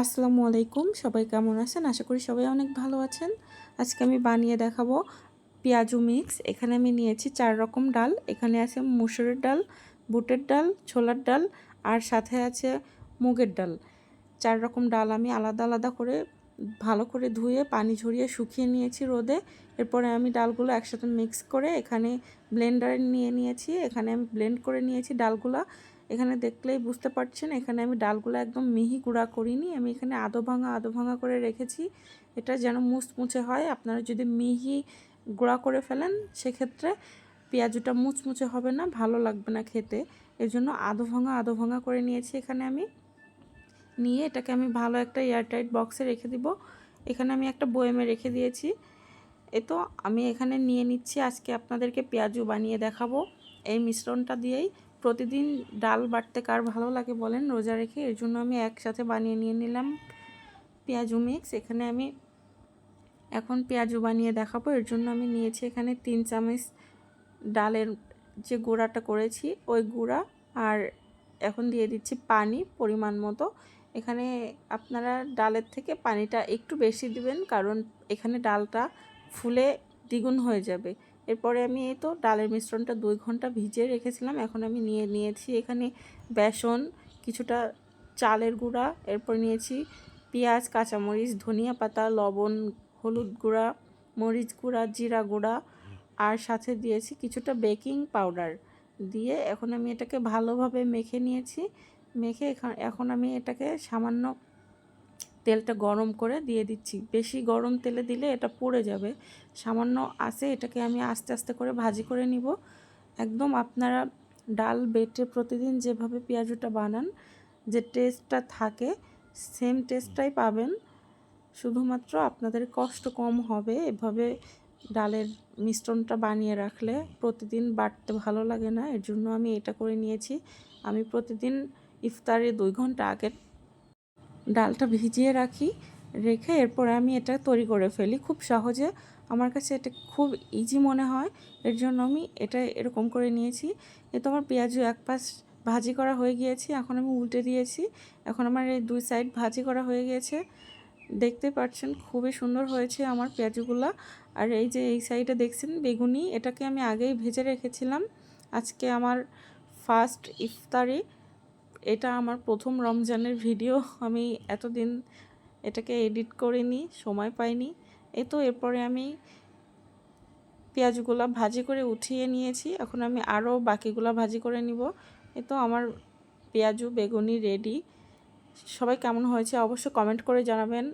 আসসালামু আলাইকুম। সবাই কেমন আছেন? আশা করি সবাই অনেক ভালো আছেন। আজকে আমি বানিয়ে দেখাবো পেঁয়াজু মিক্স। এখানে আমি নিয়েছি চার রকম ডাল। এখানে আছে মুসুরের ডাল, বুটের ডাল, ছোলার ডাল আর সাথে আছে মুগের ডাল। চার রকম ডাল আমি আলাদা আলাদা করে ভালো করে ধুয়ে, পানি ঝরিয়ে শুকিয়ে নিয়েছি রোদে। এরপরে আমি ডালগুলো একসাথে মিক্স করে এখানে ব্লেন্ডারে নিয়ে নিয়েছি। এখানে আমি ব্লেন্ড করে নিয়েছি ডালগুলো। এখানে দেখলেই বুঝতে পারছেন, এখানে আমি ডালগুলো একদম মিহি গুঁড়া করিনি, আমি এখানে আদো ভাঙা আদো ভাঙা করে রেখেছি। এটা যেন মুচমুচে হয়, আপনারা যদি মিহি গুঁড়া করে ফেলেন, সেক্ষেত্রে পেঁয়াজুটা মুচমুচে হবে না, ভালো লাগবে না খেতে। এর জন্য আদো ভাঙা আদো ভাঙা করে নিয়েছি এখানে আমি। নিয়ে এটাকে আমি ভালো একটা এয়ারটাইট বক্সে রেখে দিব। এখানে আমি একটা বয়েমে রেখে দিয়েছি। এ তো আমি এখানে নিয়ে নিচ্ছি, আজকে আপনাদেরকে পেঁয়াজু বানিয়ে দেখাবো। এই মিশ্রণটা দিয়েই প্রতিদিন ডাল বাটতে কার ভালো লাগে বলেন, রোজা রেখে। এর জন্য আমি একসাথে বানিয়ে নিয়ে নিলাম পেঁয়াজু মিক্স। এখানে আমি এখন পেঁয়াজু বানিয়ে দেখাবো। এর জন্য আমি নিয়েছি এখানে তিন চামচ ডালের যে গুঁড়াটা করেছি, ওই গুঁড়া। আর এখন দিয়ে দিচ্ছি পানি পরিমাণ মতো। এখানে আপনারা ডালের থেকে পানিটা একটু বেশি দিবেন, কারণ এখানে ডালটা ফুলে দ্বিগুণ হয়ে যাবে। এরপরে আমি এই তো ডালের মিশ্রণটা দুই ঘণ্টা ভিজিয়ে রেখেছিলাম। এখন আমি নিয়ে নিয়েছি এখানে বেসন, কিছুটা চালের গুঁড়া, এরপর নিয়েছি পেঁয়াজ, কাঁচামরিচ, ধনিয়া পাতা, লবণ, হলুদ গুঁড়া, মরিচ গুঁড়া, জিরা গুঁড়া, আর সাথে দিয়েছি কিছুটা বেকিং পাউডার দিয়ে এখন আমি এটাকে ভালোভাবে মেখে নিয়েছি। মেখে এখন আমি এটাকে সামান্য তেলটা গরম করে দিয়ে দিচ্ছি। বেশি গরম তেলে দিলে এটা পড়ে যাবে। সামান্য আছে, এটাকে আমি আস্তে আস্তে করে ভাজি করে নিব। একদম আপনারা ডাল বেটে প্রতিদিন যেভাবে পেঁয়াজুটা বানান, যে টেস্টটা থাকে, সেম টেস্টটাই পাবেন। শুধুমাত্র আপনাদের কষ্ট কম হবে এভাবে ডালের মিশ্রণটা বানিয়ে রাখলে। প্রতিদিন বাটতে ভালো লাগে না, এর জন্য আমি এটা করে নিয়েছি। আমি প্রতিদিন ইফতারে দুই ঘণ্টা আগে ডালটা ভিজিয়ে রাখি, রেখে এরপরে আমি এটা তৈরি করে ফেলি। খুব সহজে আমার কাছে এটা খুব ইজি মনে হয়, এর জন্য আমি এটা এরকম করে নিয়েছি। এ তো আমার পেঁয়াজু এক পাশ ভাজি করা হয়ে গিয়েছে, এখন আমি উল্টে দিয়েছি। এখন আমার এই দুই সাইড ভাজি করা হয়ে গিয়েছে দেখতে পাচ্ছেন খুবই সুন্দর হয়েছে আমার পেঁয়াজুগুলা। আর এই যে এই সাইডে দেখছেন বেগুনি, এটাকে আমি আগেই ভেজে রেখেছিলাম। আজকে আমার ফার্স্ট ইফতারি এটা আমার প্রথম রমজানের ভিডিও। আমি এতদিন এটাকে এডিট করিনি, সময় পাইনি। এ তো এরপরে আমি পেঁয়াজগুলো ভাজি করে উঠিয়ে নিয়েছি। এখন আমি আরও বাকিগুলো ভাজি করে নিব। এ তো আমার পেঁয়াজু, বেগুনি রেডি সবাই কেমন হয়েছে অবশ্যই কমেন্ট করে জানাবেন।